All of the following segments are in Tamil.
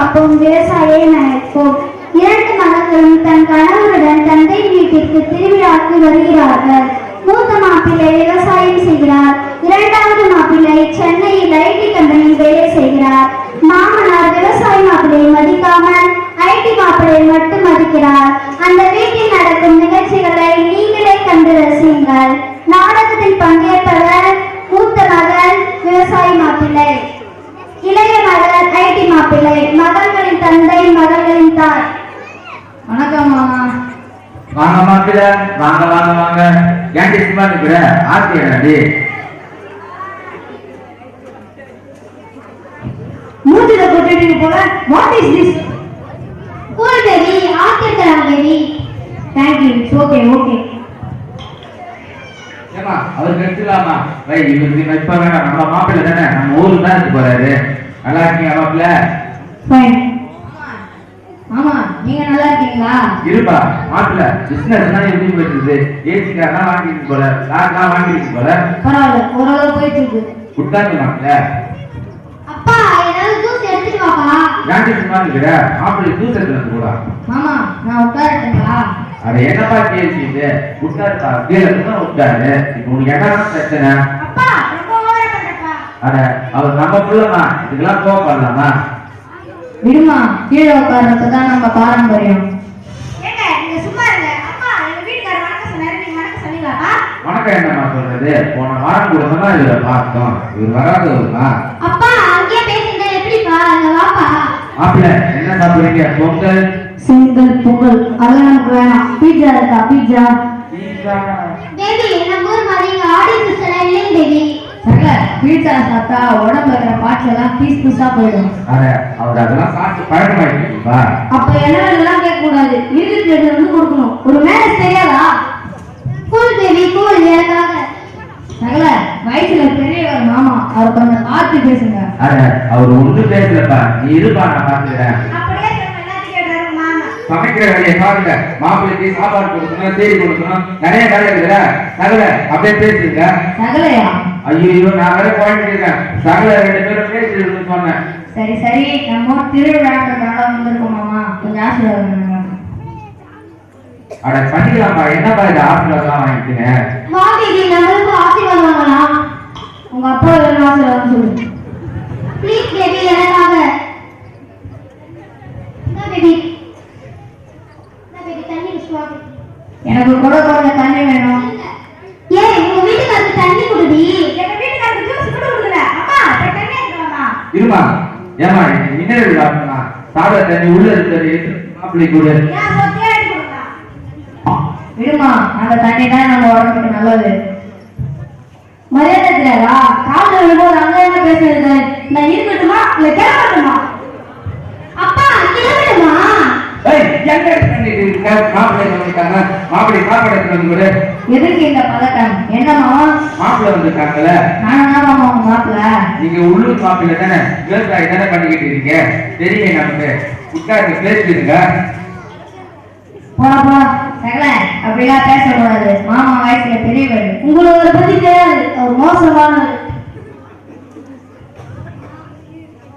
காப்போம் விவசாயியை நினைப்போம். இரண்டு மகன்களும் தன் கணவருடன் தந்தை வீட்டிற்கு திருவிழாக்கு வருகிறார்கள். மூத்த மாப்பிள்ளை விவசாயம் செய்கிறார். இரண்டாவது மாப்பிள்ளை சென்னையில் ஐடி கம்பெனியில் வேலை செய்கிறார். மாமனார் விவசாய மாப்பிள்ளையை மதிக்காமல் ஐடி மாப்பிள்ளையை மட்டும் மதிக்கிறார். அந்த வீட்டில் நடக்கும் நிகழ்ச்சிகளை நீங்களே கண்டு ரசியுங்கள் நாடகத்தில் பங்கேற்பவர் மூத்த மகன் விவசாய மாப்பிள்ளை இளைய மகன் ஐடி மாப்பிள்ளை மகள்களின் தந்தை மகள்களின் தாய் வணக்கம் மாமா வாங்க மாப்பிள்ள வாங்க வாங்க வாங்க ஏன்டி சும்மா இருக்கிற ஆர்த்தி என்னடி மூஞ்சில கொட்டிட்டு போல? What is this cool baby ஆத்திருக்கிறாங்க baby thank you it's okay okay ஏமா அவர் கெடுத்துலாமா வை இப்ப வேணாம் நம்ம மாப்பிள்ள தானே. நம்ம ஊருக்கு தான் இருக்கு போறாரு. நல்லா இருக்கீங்க மாப்பிள்ள? ஃபைன் மாமா நீங்க நல்லா இருக்கீங்களா? இருப்பா மாப்பிள்ள பிசினஸ் தான் எப்படி போயிட்டு இருக்குது ஏசி கார்லாம் வாங்கிட்டு போல கார்லாம் வாங்கிட்டு போல? பரவாயில்ல ஓரளவு போயிட்டு இருக்கு. உட்காந்து மாப்பிள்ள அப்பா ஏதாவது ஜூஸ் எடுத்துட்டு வாப்பா. ஏன்டி சும்மா இருக்கிற? மாப்பிள்ளை ஜூஸ் எடுத்து கூட மாமா நான் உட்காரட்டுங்களா? அட என்னப்பா கேள்வி இது? உட்காருப்பா. கீழே இருந்தா உட்காரு. இப்போ உனக்கு என்ன பிரச்சனை? அப்பா ரொம்ப ஓவரா பண்றப்பா? அட அவர் நம்ம புள்ளமா இதுக்கெல்லாம் கோவப்படலாமா? விடுமா கீழே உட்கார்றது தான் நம்ம பாரம்பரியம். ஏங்க நீங்க சும்மா இருங்க. அப்பா எங்க வீட்டுக்காரர் வணக்கம் என்னம்மா சொல்றது? போன வாரம் கூட தான் இதுல பார்த்தோம். இவர் வராது வருமா அப்பா அங்கேயே பேசிட்டு எப்படிப்பா? அங்க வாப்பா. மாப்பிள்ள என்ன சாப்பிடுறீங்க? பொங்கல்? சிங்கிள் பொங்கல். அதெல்லாம் நமக்கு வேணாம். பீட்சா இருக்கா? பீட்சா. பேபி நம்ம ஊர் மாதிரி இல்லைங்க பேபி சகல பீட்சா சாப்பிட்டா உடம்புல இருக்கிற பார்ட்ஸ் எல்லாம் பீஸ் பீஸா போயிடும். அவர் அதெல்லாம் சாப்பிட்டு அப்ப என்ன எல்லாம் கேட்க கூடாது வந்து கொடுக்கணும். ஒரு மேரேஜ் தெரியாதா? கூல் பேபி கூல் எனக்காக சகல வயசுல பெரியவர் மாமா அவர் கொஞ்சம் பார்த்து பேசுங்க. அவர் ஒண்ணும் பேசலப்பா. நீ இருப்பா நான் பாத்துக்கிறேன் சமைக்கிற வேலையை பாருங்க மாப்பிள்ளைக்கு சாப்பாடு கொடுக்கணும் தேடி கொடுக்கணும்? நிறைய வேலை இருக்குல்ல? சகல அப்படியே பேசுங்க சகலையா? ஐயோ நான் வேற குழந்தைங்க சகல ரெண்டு பேரும் பேசிட்டு சொன்னேன். சரி சரி. நம்ம ஊர் திருவிழாக்கிறதுனால வந்திருக்கோம் மாமா. கொஞ்சம் ஆசீர்வாதம் அட பண்ணிக்கலாம்ப்பா. என்னப்பா இது ஆசீர்வாதம் வாங்கிட்டீங்க வா பேபி நம்மளுக்கு ஆசீர்வாதம் வாங்கலாம். உங்க அப்பா என்ன ஆசீர்வாதம் சொல்லுங்க ப்ளீஸ் பேபி எனக்காக இந்த பேபி இந்த பேபி தண்ணி விசுவா எனக்கு கூட கொஞ்சம் தண்ணி வேணும். ஏய் உங்க வீட்டுக்காரருக்கு தண்ணி குடுடி. எங்க வீட்டுக்காரருக்கு ஜூஸ் கூட குடுக்கல. அம்மா போய் தண்ணி எடுத்து வாமா இருமா ஏமா மின்னல் சாப்பிடமா சாப்பிட தண்ணி உள்ள இருக்கிறது மாப்பிள்ளை கூட. ஏன் விடுமா அந்த தண்ணி தான் நம்ம உடம்புக்கு நல்லது. மரியாதை தெரியாதா காலைல வரும்போது அங்க என்ன பேசுறது நான் இருக்கட்டுமா? இல்ல கிளம்பட்டுமா அப்பா கிளம்பிடுமா பண்ணிட்டு இருக்க? மாப்பிள்ளை வந்துட்டாங்க மாப்பிள்ளை சாப்பாடு எடுத்து வந்து கூட. எதுக்கு இந்த பதட்டம்? என்ன மாமா மாப்பிள்ளை வந்துட்டாங்கல்ல தான் மாமா மாப்பிள்ள. நீங்க உள்ளூர் மாப்பிள்ளை தானே? விவசாயம் தானே பண்ணிக்கிட்டு இருக்கீங்க? தெரியும் நமக்கு. உட்கார்ந்து பேசிடுங்க. போடா சகல அப்படிலாம் பேசக்கூடாது. மாமா வயசுல பெரியவர். உங்களுக்கு பத்தி தெரியாது. அவர் மோசமானவர்.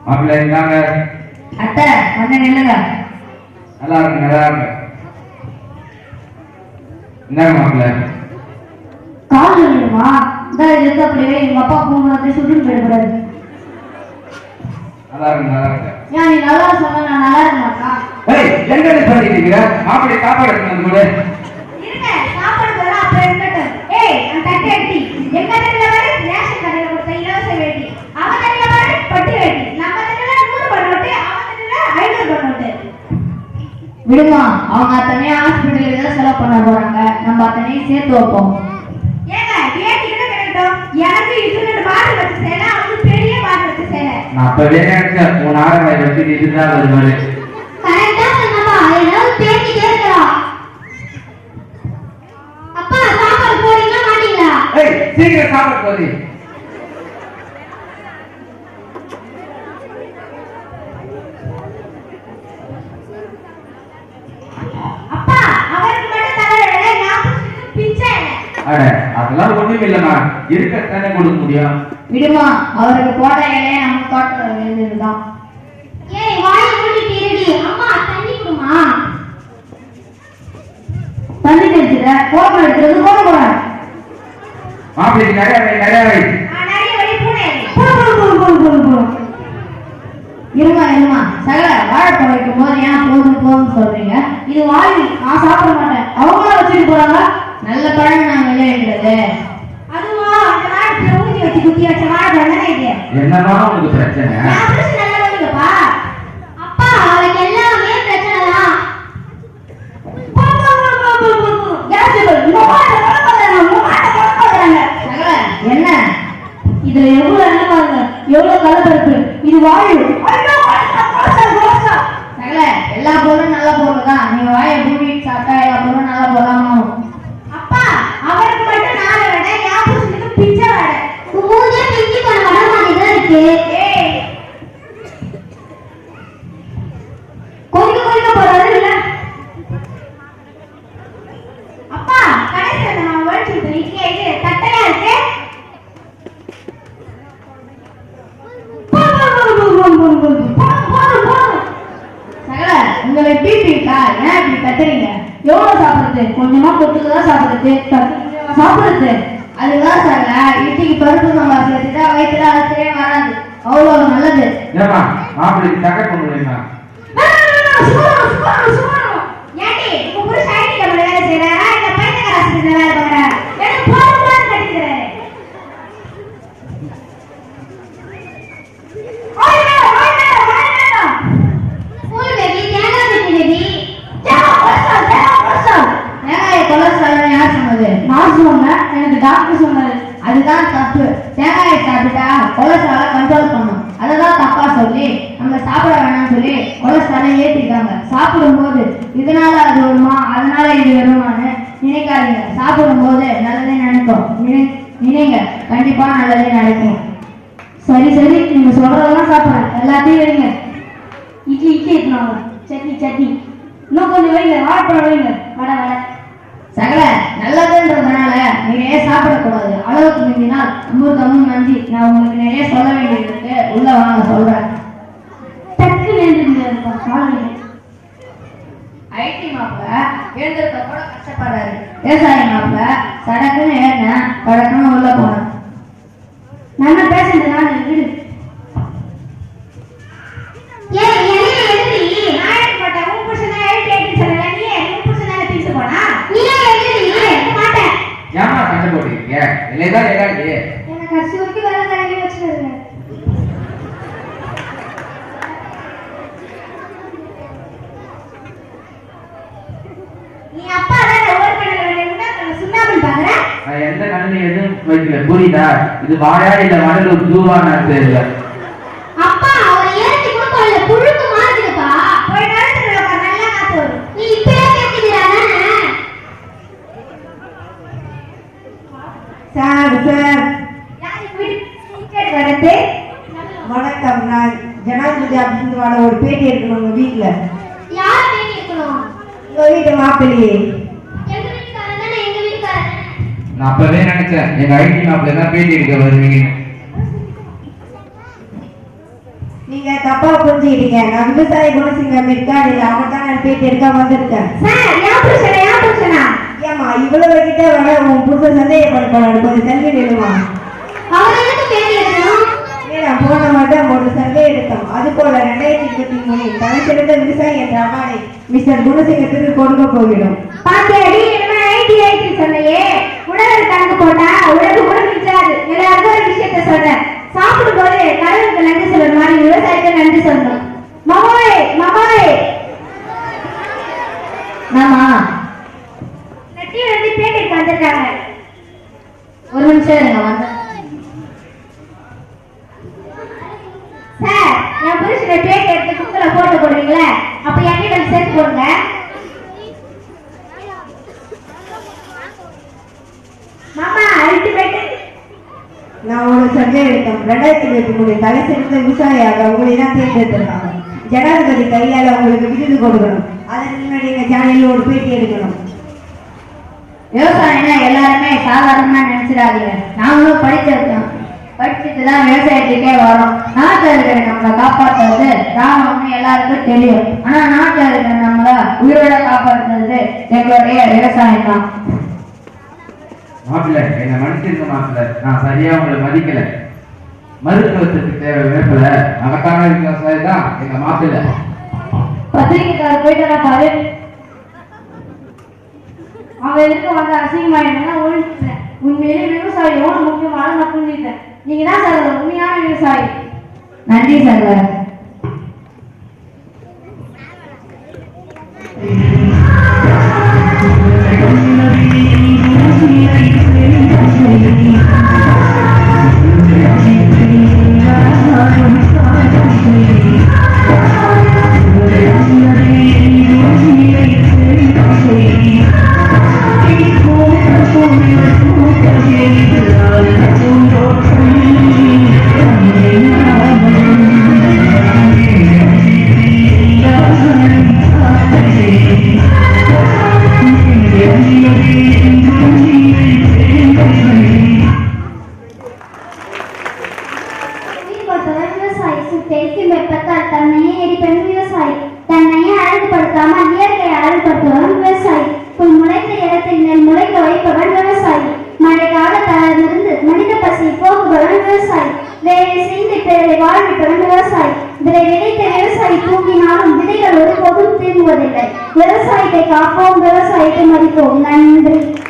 மாப்பிள்ளை இருந்தாங்க அத்தை வந்து நில்லுங்க. நல்லா இருக்கு நல்லா இருக்கு. என்னங்க மாப்பிள்ளை? கால் வேணுமா இந்த இருக்கு அப்படியே எங்க அப்பா ஃபோன் வந்து சுட்டின்னு போயிடக்கூடாது. நல்லா இருக்கு நல்லா இருக்கு. ஏன் நீ நல்லா சொன்னா நான் நல்லா இருக்க மாட்டா ஏய் எங்க இருந்து பண்ணிட்டு இருக்கீங்க மாப்பிள்ளை எடுத்து வந்து கூட இருங்க சாப்பாடு போறா அப்புறம் இருக்கட்டும் ஏய் அந்த தட்டை எடுத்தி எங்க தட்டுல பாரு ரேஷன் கடையில கொடுத்த இலவச வேட்டி அவன் தட்டுல பாரு பட்டு வேட்டி நம்ம தட்டுல நூறு பண்ணோட்டு அவன் தட்டுல ஐநூறு பண்ணோட்டு விடுமா அவங்க அத்தனையும் ஹாஸ்பிட்டலுக்கு தான் செலவு பண்ண போறாங்க. நம்ம அத்தனையும் சேர்த்து வைப்போம். ஏங்க வேட்டி கூட கிடைக்கட்டும் எனக்கு இது ரெண்டு பாட்டு வச்சு சேலை அவனுக்கு பெரிய வச்சு சேலை. நான் அப்பவே நினைச்சேன்? உன் ஆரம்பை வச்சு இதுதான் வருவாரு கரெக்டா சொன்னப்பா ஏதாவது பேசிட்டே இருக்கா அப்பா சாப்பாடு போறீங்களா மாட்டீங்களா? ஏய் சீக்கிரம் சாப்பாடு போதி அட அதெல்லாம் ஒண்ணும் இல்லம்மா. இருக்கத்தானே கொடுக்க முடியும்? அவருக்கு போட்ட இலைய நம்ம தோட்டத்துல ஏய் வாய் அம்மா தண்ணி தண்ணி தெரிஞ்சுட கோபம் எடுக்கிறது கோபம் போறேன் மாப்பிள்ளைக்கு நிறைய வை நிறைய இருமா இருமா. சகல வாழைப்பழம் வைக்கும் போது ஏன் போதும் போதும் சொல்றீங்க? இது வாங்கி நான் சாப்பிட மாட்டேன். அவங்களும் வச்சுட்டு போறாங்க நல்ல பழம் நான் விளையாடுறது அதுவா அந்த வாழைப்பழம் ஊதி வச்சு குத்தி வச்ச வாழைப்பழம் தானே இது என்னதான் உங்களுக்கு பிரச்சனை நான் புருஷன் நல்லா வருங்கப்பா அப்பா அவளுக்கு எல்லாமே பிரச்சனை தான் சகல என்ன இதுல எவ்வளவு என்ன பாருங்க எவ்வளவு கலப்பருப்பு இது வாயு சகல எல்லா பொருளும் நல்ல பொருள் தான் நீங்க வாயை பூமி சாப்பிட்டா எல்லா பொருளும் நல்ல பொருளாமா அப்பா அவருக்கு மட்டும் நாலு வடை என் புருஷனுக்கு பிச்சை வடை மூஞ்சே பிஞ்சு பண்ண வடை மாதிரி தான் இருக்கு ஏய் கொதிக்க கொதிக்க போறாரு இல்ல அப்பா கடைசியில் நம்ம ஒழிச்சு விட்டு இங்கே இது தட்டையா இருக்கு சகல உங்களை பிபி இருக்கா ஏன் இப்படி கத்துறீங்க எவ்வளவு சாப்பிடுறது? கொஞ்சமா கொட்டுக்கு தான் சாப்பிடுறது. சாப்பிடுறது. அதுதான் சார் இட்லிக்கு பருப்பு சாம்பார் சேர்த்துட்டா வயிற்றுல அழைச்சே வராது. அவ்வளவு நல்லது. ஏமா மாப்பிள்ளைக்கு தகவல் முடியுமா வைமா ஏண்டி உங்க புருஷன் ஐடி கம்பெனில வேலை செய்யறாரா இல்ல பைத்தியக்கார ஆஸ்பத்திரியில வேலை பார்க்கறாரா எனக்கு போதும் போதும் கட்டிக்கிறாரு ஓய் மேடம் ஓய் மேடம் ஓய் மேடம் ஃபுல் பேபி தேங்காய் சட்னி பேபி தேங்காய் கொலஸ்ட்ரால் தேங்காய் கொலஸ்ட்ரால் தேங்காய் கொலஸ்ட்ரால் யார் சொன்னது நான் சொன்னேன் எனக்கு டாக்டர் சொன்னாரு அதுதான் தப்பு தேங்காயை சாப்பிட்டா கொலஸ்ட்ராலை கண்ட்ரோல் பண்ணும் அததான் தப்பா சொல்லி நம்ம சாப்பிட வேணாம்னு சொல்லி கொலஸ்ட்ராலை ஏற்றிருக்காங்க சாப்பிடும்போது இதனால அது வருமா? அதனால இது வருமான்னு நினைக்காதீங்க. சாப்பிடும்போது நல்லதே நினைக்கும் நினை நினைங்க. கண்டிப்பா நல்லதே நடக்கும். சரி சரி. நீங்க சொல்றதெல்லாம் சாப்பிடுறேன் எல்லாத்தையும் வைங்க. இட்லி இட்லி எடுத்துனாங்க சட்னி சட்னி. இன்னும் கொஞ்சம் வைங்க. வாழைப்பழம் வைங்க. வடை வடை. சகல நல்லதுன்றதுனால நிறைய சாப்பிடக்கூடாது. அளவுக்கு மீறினால் அமிர்தமும் நன்றி நான் உங்களுக்கு நிறைய சொல்ல வேண்டியது உள்ள வாங்க சொல்றேன். ஐடி மாப்பிள எழுந்திருக்க கூட கஷ்டப்படுறாரு. விவசாயி மாப்பிள சடக்குன்னு ஏறினேன் கடக்குன்னு உள்ள போனேன். நான் பேசுறது நான் வீடு ஏய் என்ன எழுதி நான் எடுக்க மாட்டேன் உன் புருஷன் தான் எழுதி எழுதி சொன்னல நீ உன் புருஷன் தானே தீர்த்து போனா நீ எழுதி எடுக்க மாட்டேன் ஏமா சண்டை போட்டுருக்கீங்க இல்லைதான் ஏதாவது என்ன கடைசி வரைக்கும் வேலை தரவே வச்சிருங்க நீ அப்பா தான் ஒரு கடையில் சுண்ணாம்பு பாக்குற நான் எந்த கண்ணிலும் எதுவும் வைக்கல. புரியுதா? இது வாயா இல்ல மடல் ஜூவான்னு தெரியல. அப்பா அவர் ஏத்தி புழுக்கு மாறுதுப்பா நல்லா காத்து வரும். நீ சார் சார். வணக்கம் நான் ஜனாதிபதி வர ஒரு பேட்டி எடுக்கணும் உங்க இருக்கணும் வீட்டு மாப்பிள்ளையே. நான் அப்பவே நினைச்சேன். எங்க ஐடி மாப்பிள்ள தான் பேட்டி எடுக்க வருவீங்க. நீங்க தப்பா புரிஞ்சுக்கிட்டீங்க. நான் விவசாய குணசிங்கம் இருக்காரு அவங்க தான் நான் பேட்டி எடுக்க வந்திருக்கேன். சார் யார் புருஷனா ஏமா இவ்வளவு கிட்ட வர உன் புருஷன் சந்தேகப்பட போறாரு கொஞ்சம் தள்ளி நிடுமா அவர் எதுக்கு பேட்டி எடுக்கணும்? மேடம் போன மாதம் ஒரு அது போல ரெண்டாயிரத்தி இருபத்தி மூணில் தலைசிறந்த விவசாயி என்ற அவார்டை மிஸ்டர் குணசிங்கத்துக்கு கொடுக்க போகிறோம். பாத்தியாடி என்ன ஐடி ஐடி சொன்னையே. உணவு கணக்கு போட்டா உடம்பு கூட மிச்சாது எல்லாருக்கும் ஒரு விஷயத்த சொல்றேன் சாப்பிடும் போது கடவுளுக்கு நன்றி சொல்ற மாதிரி விவசாயத்துக்கு நன்றி சொல்லணும் மகோய் மகோய் ஆமா நட்டி வந்து பேட்டிக்கு வந்திருக்காங்க ஒரு நிமிஷம் இருங்க வந்து சார் என் புருஷனை பேட்டி எடுத்து குக்கல போட்டு போடுவீங்களே அப்ப என்கிட்ட சேர்த்து போடுங்க மாமா அல்டிமேட் நான் ஒரு சர்வே எடுத்தோம் ரெண்டாயிரத்தி இருபத்தி மூணு தலை சிறந்த விவசாயியாக உங்களை தான் தேர்ந்தெடுத்திருக்காங்க. ஜனாதிபதி கையால உங்களுக்கு விருது கொடுக்கணும். அதற்கு முன்னாடி ஒரு பேட்டி எடுக்கணும். விவசாயம்னா எல்லாருமே சாதாரணமா நினைச்சிடாதீங்க. நாங்களும் படிச்சிருக்கோம். படிச்சுட்டு தான் விவசாயத்துக்கே வரோம். நாட்டில் இருக்கிற நம்மளை காப்பாற்றுறது ராணுவம்னு எல்லாருக்கும் தெரியும். ஆனா நாட்டில் இருக்கிற நம்மளை உயிரோட காப்பாற்றுறது எங்களுடைய விவசாயம் தான். மாப்பிள்ள என்ன மன்னிச்சிருங்க மாப்பிள்ள நான் சரியா உங்களை மதிக்கல. மருத்துவத்துக்கு தேவை வேப்பல அழகான விவசாயம் தான் எங்க மாப்பிள்ள. பத்திரிக்கைக்காரர் போயிட்டு பாரு. அவன் எதுக்கு வந்த அசிங்கமா என்ன ஒழிச்சிட்டேன் உண்மையிலே விவசாயி எவ்வளவு முக்கியமான நான் புரிஞ்சுட்டேன் நீங்க தான் சார் உண்மையான விவசாயி. நன்றி சார். விவசாயி. வேலை செய்து பிறரை வாழ்விப்பவன் விவசாயி. இதனை விதைத்த விவசாயி தூங்கினாலும் விதைகள் ஒருபோதும் திரும்புவதில்லை. விவசாயத்தை காப்போம் விவசாயத்தை மதிப்போம். நன்றி.